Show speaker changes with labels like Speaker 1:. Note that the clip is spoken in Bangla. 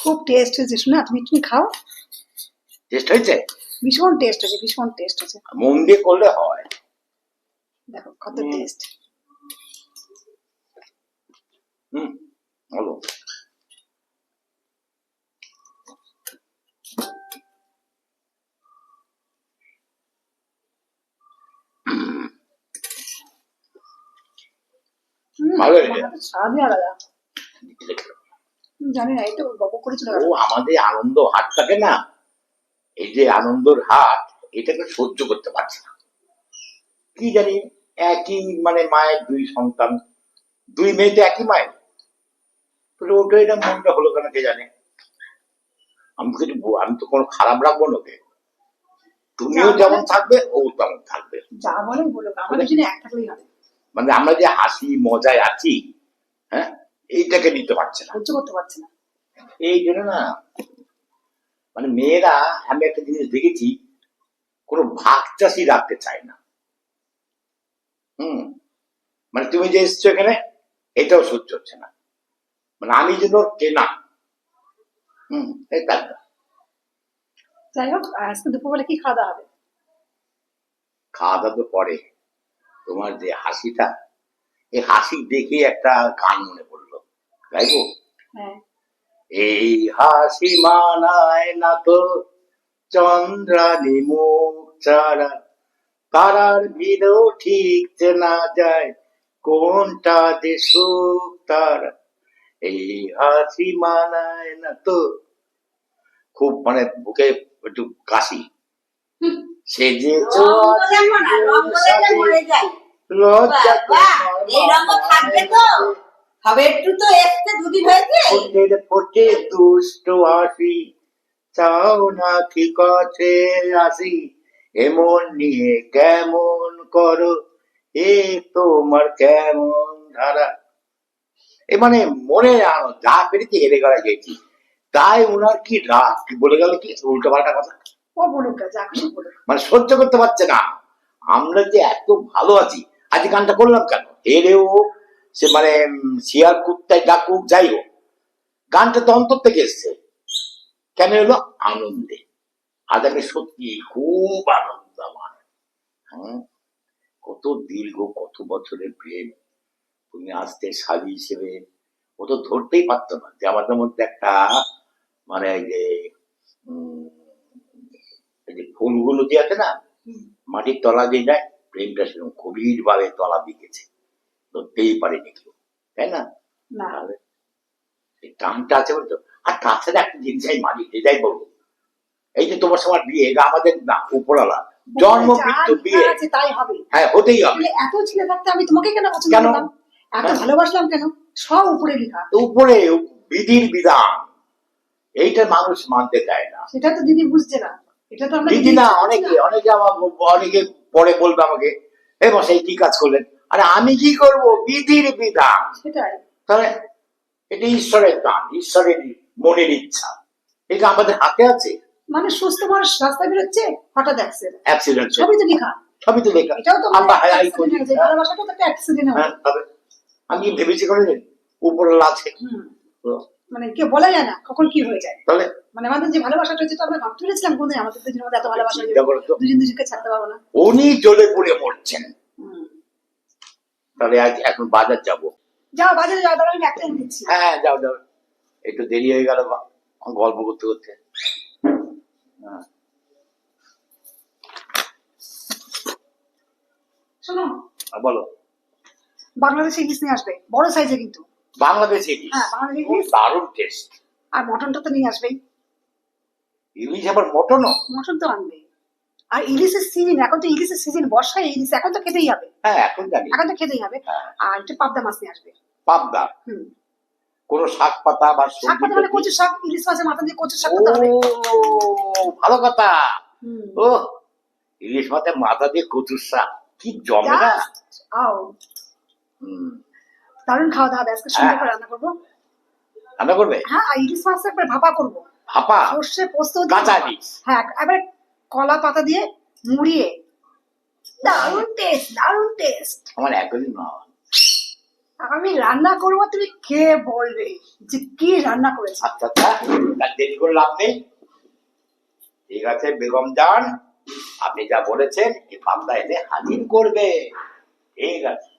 Speaker 1: খুব টেস্ট হয়েছে। শোনা তুমি তুমি খাও?
Speaker 2: টেস্ট হয়েছে?
Speaker 1: ভীষণ টেস্ট হয়েছে ভীষণ টেস্ট হয়েছে।
Speaker 2: মন দিয়ে করলে হয়।
Speaker 1: দেখো কত
Speaker 2: হুম।
Speaker 1: টেস্ট
Speaker 2: হুম ভালো। ভালো হয়েছে।
Speaker 1: স্বাদই আলাদা। জানি না এই তো বক করে চলে গেল।
Speaker 2: ও আমাদের আনন্দ হাটটাকে না এই যে আনন্দর হাট এটাকে সহ্য করতে পারছে না। কি জানি একই মানে মায়ের দুই সন্তান দুই একই মায়ের। তাহলে ওটা এটা মনটা হলো কেন কে জানে? আমি কিছু আমি তো কোনো খারাপ রাখব না ওকে। তুমিও যেমন থাকবে ও তেমন থাকবে।
Speaker 1: যা বলে বলো আমাদের জন্য এক থাকলেই হবে।
Speaker 2: মানে আমরা যে হাসি মজায় আছি হ্যাঁ? এইটাকে নিতে পারছে না।
Speaker 1: সহ্য করতে পারছে না।
Speaker 2: এই জন্য না মানে মেয়েরা আমি একটা জিনিস দেখেছি কোনো ভাগ চাষি রাখতে চায় না। হুম? মানে তুমি যে এসছো এখানে এটাও সহ্য হচ্ছে না। মানে আমি যেন কেনা হুম এই না।
Speaker 1: যাই হোক আজকে দুপুরবেলা কি খাওয়া দাওয়া হবে?
Speaker 2: খাওয়া দাওয়া তো পরে। তোমার যে হাসিটা এই হাসি দেখে একটা গান মনে পড়ল। গাইবো
Speaker 1: হ্যাঁ।
Speaker 2: এই হাসি মানায় না তো চন্দ্রানি মুখ ছাড়া। তারার ভিড়ও ঠিক চেনা যায় কোনটা যে সুখ তার। এই হাসি মানায় না তো খুব মানে বুকে একটু কাশি। সে যে
Speaker 3: না।
Speaker 2: লজ্জা
Speaker 3: থাকবে তো?
Speaker 2: চাও না কি কাছে আসি? এমন নিয়ে কেমন করো? এ তোমার কেমন ধারা? এ মানে মনে আনো যা পেরেছি হেরে গড়া গেছি। তাই ওনার কি রাগ? কি বলে গেল কি? উল্টো পাল্টা কথা মানে সহ্য করতে পারছে না। আমরা যে এত ভালো আছি আজ গানটা করলাম কেন? হেরেও সে মানে শিয়াল কুত্তায় ডাকুক যাই হোক। গানটা তো অন্তর থেকে এসছে। কেন এলো? আনন্দে। আজ আমি সত্যি খুব আনন্দ আমার। হ্যাঁ? কত দীর্ঘ কত বছরের প্রেম। তুমি আসতে শাড়ি হিসেবে। ও তো ধরতেই পারতো না যে আমাদের মধ্যে একটা মানে এই যে এই যে ফুলগুলো দিয়ে আছে না মাটির তলা দিয়ে যায় প্রেমটা সেরকম গভীর ভাবে তলা দিকেছে ধরতেই পারেনি কেউ তাই না? টানটা আছে বলতো। আর তাছাড়া একটা জিনিস আমি মানি এটাই বলব এই যে তোমার সবার বিয়ে এটা আমাদের না উপরালা জন্ম মৃত্যু বিয়ে।
Speaker 1: তাই হবে।
Speaker 2: হ্যাঁ হতেই হবে।
Speaker 1: এত ছেলে থাকতে আমি তোমাকে কেন পছন্দ? করলাম? এত
Speaker 2: হ্যাঁ।
Speaker 1: ভালোবাসলাম কেন? সব উপরে লেখা।
Speaker 2: উপরে বিধির বিধান। এইটা মানুষ মানতে চায় না।
Speaker 1: সেটা তো দিদি বুঝছে না। এটা তো আমরা
Speaker 2: দিদি না অনেকে অনেকে আমার অনেকে পরে বলবে আমাকে এ মশাই কি কাজ করলেন? আরে আমি কি করব? বিধির বিধান তাহলে এটা ঈশ্বরের দান ঈশ্বরের মনের ইচ্ছা। এটা আমাদের হাতে আছে।
Speaker 1: মানে সুস্থ মানুষ রাস্তায় বেরোচ্ছে হঠাৎ অ্যাক্সিডেন্ট
Speaker 2: অ্যাক্সিডেন্ট
Speaker 1: সবই তো লেখা।
Speaker 2: সবই তো লেখা।
Speaker 1: এটাও তো
Speaker 2: আমরা হাই করি।
Speaker 1: ভালোবাসাটা তো অ্যাক্সিডেন্ট
Speaker 2: হ্যাঁ আমি ভেবেছি করে উপরে আছে
Speaker 1: মানে কেউ বলা যায় না কখন কি হয়ে যায়।
Speaker 2: তাহলে
Speaker 1: মানে আমাদের যে ভালোবাসাটা তো আমরা ভাবতে পেরেছিলাম কোনদিন আমাদের দুজনের মধ্যে এত ভালোবাসা দুজন দুজনকে ছাড়তে পারব না।
Speaker 2: উনি জ্বলে পুড়ে মরছেন। তাহলে আজ এখন বাজার যাব।
Speaker 1: যাও বাজারে যাও তাহলে আমি একটা এনে দিচ্ছি।
Speaker 2: হ্যাঁ যাও যাও। একটু দেরি হয়ে গেল গল্প করতে করতে। হ্যাঁ।
Speaker 1: শোনো
Speaker 2: আর বলো।
Speaker 1: বাংলাদেশে ইলিশ নিয়ে আসবে বড় সাইজে কিন্তু।
Speaker 2: বাংলাদেশি ইলিশ?
Speaker 1: হ্যাঁ, বাংলাদেশি ইলিশ।
Speaker 2: দারুণ টেস্ট
Speaker 1: আর মটনটা তো নিয়ে আসবেই।
Speaker 2: ইলিশ আবার মটনও?
Speaker 1: মটন তো আনবে। আর ইলিশের সিজন এখন তো ইলিশের সিজন বর্ষায় ইলিশ এখন তো খেতেই হবে।
Speaker 2: হ্যাঁ এখন জানি।
Speaker 1: এখন তো খেতেই হবে।
Speaker 2: হ্যাঁ।
Speaker 1: আর একটু পাবদা মাছ নিয়ে আসবে।
Speaker 2: পাবদা?
Speaker 1: হুম।
Speaker 2: কোনো শাক পাতা বা
Speaker 1: শাক পাতা মানে কচু শাক ইলিশ মাছের মাথা দিয়ে কচু শাক করতে হবে।
Speaker 2: ভালো কথা। ও ইলিশ মাছের মাথা দিয়ে কচুর শাক। কি জমে না?
Speaker 1: আও। দারুণ খাওয়া দাওয়া আজকে সুন্দর
Speaker 2: হ্যাঁ।
Speaker 1: করে রান্না করব।
Speaker 2: রান্না করবে?
Speaker 1: হ্যাঁ ইলিশ মাছ একবার ভাপা করব।
Speaker 2: হাপা
Speaker 1: সর্ষে পোস্ত দিয়ে
Speaker 2: কাঁচা ইলিশ।
Speaker 1: হ্যাঁ এবার কলা পাতা দিয়ে মুড়িয়ে। দারুণ টেস্ট দারুণ টেস্ট
Speaker 2: আমার একদিন
Speaker 1: আমি রান্না করব তুমি কে বলবে যে কি রান্না করেছে।
Speaker 2: আচ্ছা আচ্ছা দেরি করে লাভ নেই। ঠিক আছে বেগম যান আপনি যা বলেছেন এই পান্তা এনে হাজির করবে। ঠিক আছে।